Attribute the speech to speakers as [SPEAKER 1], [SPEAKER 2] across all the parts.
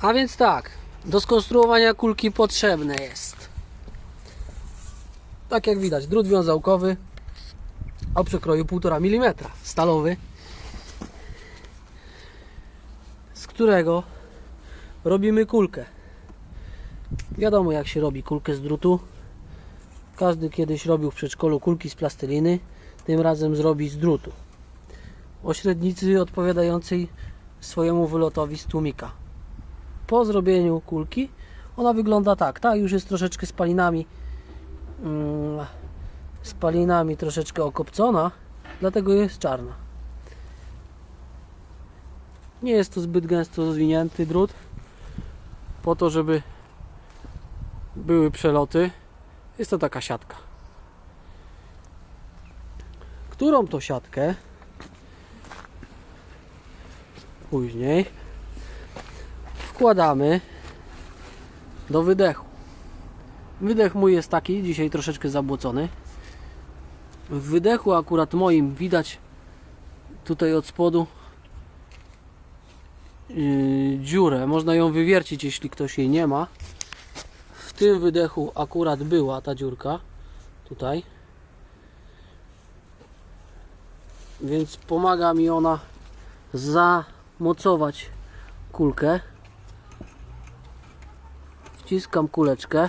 [SPEAKER 1] A więc tak, do skonstruowania kulki potrzebne jest. Tak jak widać, drut wiązałkowy o przekroju 1,5 mm, stalowy, z którego robimy kulkę. Wiadomo jak się robi kulkę z drutu. Każdy kiedyś robił w przedszkolu kulki z plasteliny, tym razem zrobi z drutu. O średnicy odpowiadającej swojemu wylotowi z tłumika. Po zrobieniu kulki ona wygląda tak. Ta już jest troszeczkę spalinami mm, spalinami troszeczkę okopcona, dlatego jest czarna. Nie jest to zbyt gęsto rozwinięty drut po to, żeby były przeloty. Jest to taka siatka. Którą to siatkę później wkładamy do wydechu. Wydech mój jest taki, dzisiaj troszeczkę zabłocony. W wydechu akurat moim widać tutaj od spodu yy, dziurę. Można ją wywiercić, jeśli ktoś jej nie ma. W tym wydechu akurat była ta dziurka. Tutaj. Więc pomaga mi ona zamocować kulkę. Wciskam kuleczkę.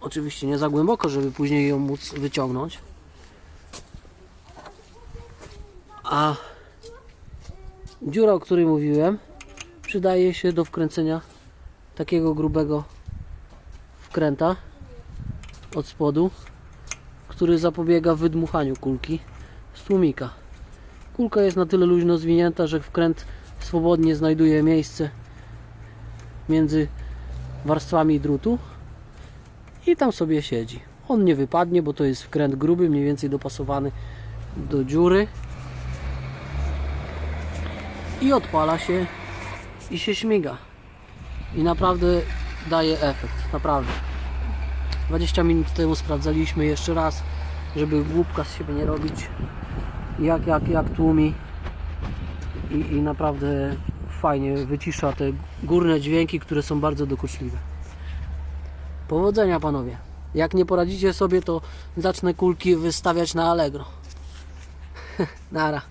[SPEAKER 1] Oczywiście nie za głęboko, żeby później ją móc wyciągnąć. A dziura, o której mówiłem, przydaje się do wkręcenia takiego grubego wkręta od spodu, który zapobiega wydmuchaniu kulki z tłumika. Kulka jest na tyle luźno zwinięta, że wkręt swobodnie znajduje miejsce między warstwami drutu i tam sobie siedzi. On nie wypadnie, bo to jest wkręt gruby, mniej więcej dopasowany do dziury. I odpala się i się śmiga. I naprawdę daje efekt, naprawdę. 20 minut temu sprawdzaliśmy jeszcze raz żeby głupka z siebie nie robić. Jak, jak, jak tłumi. I, i naprawdę fajnie wycisza te górne dźwięki, które są bardzo dokuczliwe Powodzenia panowie. Jak nie poradzicie sobie, to zacznę kulki wystawiać na Allegro. Nara.